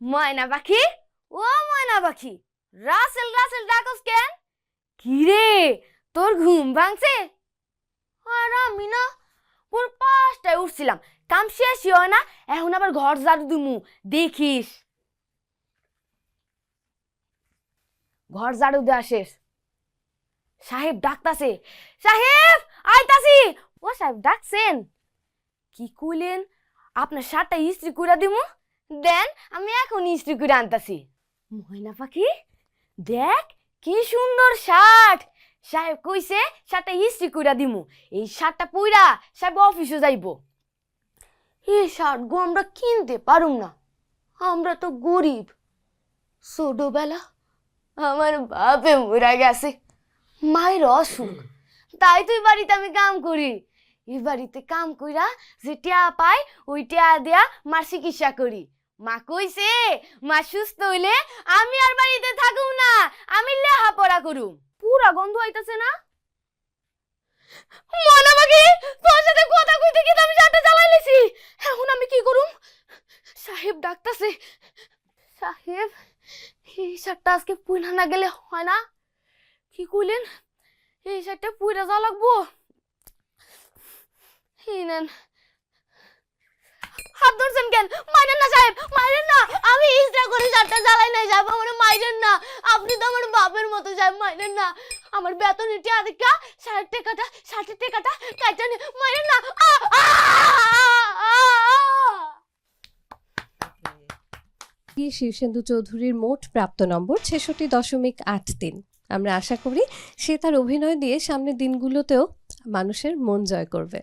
ময়না পাখি? ও ময়না পাখি। রাসেল রাসেল, ডাকস কেন? কি রে তোর ঘুম ভাঙছে? আর আমি না পুর পাঁচটায় উঠছিলাম। কাম শেষই হয় না, এখন আবার ঘর ঝাড়ু দিমু, দেখিস। ঘর ঝাড়ু দেওয়া শেষ। সাহেব ডাকতাছে, সাহেব, আইতাছি! ও সাহেব ডাকছেন। কি কইলেন? আপনার শার্টটা ইস্ত্রি করে দিমু? দেন, আমি এখন ইস্ত্রি করে আনতাছি ময়না পাখি, দেখ কি সুন্দর শার্ট। সাহেব কইছে শার্টটা ইস্ত্রি কইরা দিমু। এই শার্টটা পুইরা সাহেব অফিসে যাইব। এই শার্ট গো আমরা কিনতে পারুম না। আমরা তো গরিব। ছোটবেলা আমার বাপে মরা গেছে। মায়ের অসুখ। তাই তুই বাড়িতে আমি কাম করি। এই বাড়িতে কাম কইরা যে টিয়া পাই ওই টিয়া দেয়া মার চিকিৎসা করি। মা কইছে, মা সুস্থ হইলে আমি আর বাড়িতে থাকুম না, আমি লেহাপড়া করুম। পুরা গন্ধ হইতাছে না? মনে বাকি, তোর সাথে কথা কইতে কি আমি সাথে চালাই লিছি। এখন আমি কি করুম? সাহেব ডাকতাছে। সাহেব, এই শার্টটা আজকে পুইলা না গেলে হয় না? কি কইলেন? এই শার্টটা পুইরা যা লাগবো? এই নেন। কেন? মাইরেন না সাহেব মাইরেন না। আমি করে চারটা জ্বালাই নাই আমার মাইরেন না। আপনি তো আমার বাপের মতো সাহেব, মাইরেন না। আমার বেতন এটি আদিকা, ষাট টাকাটা ষাট টাকাটা কাটা মাইরেন না। শীর্ষেন্দু চৌধুরীর মোট প্রাপ্ত নম্বর? ছেষট্টি দশমিক আট তিন। আমরা আশা করি সে তার অভিনয় দিয়ে সামনের দিনগুলোতেও মানুষের মন জয় করবে।